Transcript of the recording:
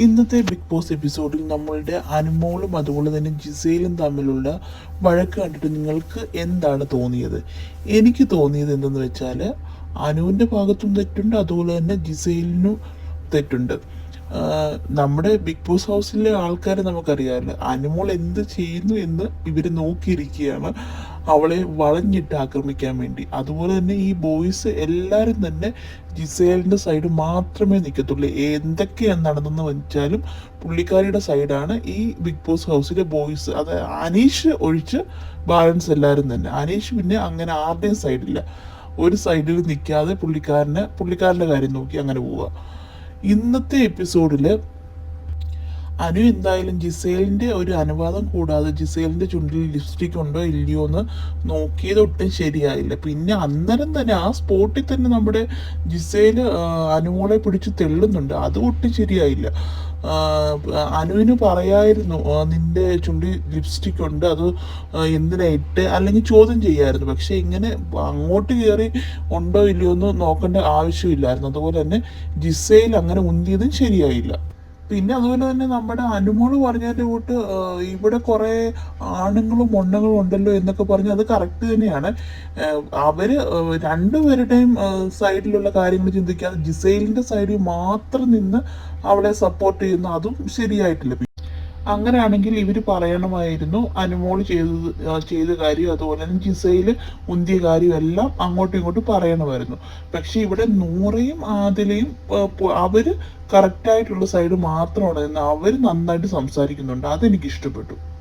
ഇന്നത്തെ big boss എപ്പിസോഡിൽ നമ്മളുടെ അനുമോളും അതുപോലെ തന്നെ ജിസയിലും തമ്മിലുള്ള വഴക്ക് കണ്ടിട്ട് നിങ്ങൾക്ക് എന്താണ് തോന്നിയത്? എനിക്ക് തോന്നിയത് എന്തെന്ന് വെച്ചാൽ അനുവിന്റെ ഭാഗത്തും തെറ്റുണ്ട് അതുപോലെ തന്നെ ജിസയിലിനും തെറ്റുണ്ട്. നമ്മുടെ ബിഗ് ബോസ് ഹൗസിലെ ആൾക്കാരെ നമുക്കറിയാമല്ലോ. അനുമോൾ എന്ത് ചെയ്യുന്നു എന്ന് ഇവർ നോക്കിയിരിക്കുകയാണ്. അവളെ വളഞ്ഞിട്ട് ആക്രമിക്കാൻ വേണ്ടി. അതുപോലെ തന്നെ ഈ ബോയ്സ് എല്ലാവരും തന്നെ ജിസേലിന്റെ സൈഡ് മാത്രമേ നിൽക്കത്തുള്ളൂ. എന്തൊക്കെയാണ് നടന്നെന്ന് വെച്ചാലും പുള്ളിക്കാരിയുടെ സൈഡാണ് ഈ ബിഗ് ബോസ് ഹൗസിലെ ബോയ്സ് അത് അനീഷ് ഒഴിച്ച് ബാലൻസ് എല്ലാവരും തന്നെ. അനീഷ് പിന്നെ അങ്ങനെ ആരുടെയും സൈഡില്ല ഒരു സൈഡിൽ നിൽക്കാതെ പുള്ളിക്കാരനെ പുള്ളിക്കാരന്റെ കാര്യം നോക്കി അങ്ങനെ പോവുക. ഇന്നത്തെ എപ്പിസോഡിൽ അനു എന്തായാലും ജിസേലിന്റെ ഒരു അനുവാദം കൂടാതെ ജിസേലിന്റെ ചുണ്ടിൽ ലിപ്സ്റ്റിക് ഉണ്ടോ ഇല്ലയോ എന്ന് നോക്കിയത് ഒട്ടും ശരിയായില്ല. പിന്നെ അന്നേരം തന്നെ ആ സ്പോട്ടിൽ തന്നെ നമ്മുടെ ജിസേൽ അനുമോളെ പിടിച്ച് തെള്ളുന്നുണ്ട്. അത് ഒട്ടും ശരിയായില്ല. അനുവിന് പറയായിരുന്നു നിന്റെ ചുണ്ടി ലിപ്സ്റ്റിക് ഉണ്ട്. അത് എന്തിനാ ഇട്ട്? അല്ലെങ്കിൽ ചോദ്യം ചെയ്യായിരുന്നു. പക്ഷെ ഇങ്ങനെ അങ്ങോട്ട് കയറി ഉണ്ടോ ഇല്ലയോ എന്ന് നോക്കേണ്ട ആവശ്യമില്ലായിരുന്നു. അതുപോലെ തന്നെ ജിസയിൽ അങ്ങനെ ഉന്തിയതും ശരിയായില്ല. പിന്നെ അതുപോലെ തന്നെ നമ്മുടെ അനുമോൾ പറഞ്ഞതിന്റെ കൂട്ട് ഇവിടെ കുറേ ആണുങ്ങളും മുണ്ണുകളും ഉണ്ടല്ലോ എന്നൊക്കെ പറഞ്ഞ് അത് കറക്റ്റ് തന്നെയാണ്. അവർ രണ്ടുപേരുടെയും സൈഡിലുള്ള കാര്യങ്ങൾ ചിന്തിക്കാതെ ജിസൈലിന്റെ സൈഡിൽ മാത്രം നിന്ന് അവളെ സപ്പോർട്ട് ചെയ്യുന്ന അതും ശരിയായിട്ടില്ല. അങ്ങനെയാണെങ്കിൽ ഇവർ പറയണമായിരുന്നു അനുമോൾ ചെയ്തത് ചെയ്ത കാര്യം അതുപോലെ തന്നെ ജിസയിൽ ഉന്തിയ കാര്യം എല്ലാം അങ്ങോട്ടും ഇങ്ങോട്ടും പറയണമായിരുന്നു. പക്ഷെ ഇവിടെ നൂറയും പോ- അവർ കറക്റ്റായിട്ടുള്ള സൈഡ് മാത്രമാണ് അവർ നന്നായിട്ട് സംസാരിക്കുന്നുണ്ട്. അതെനിക്ക് ഇഷ്ടപ്പെട്ടു.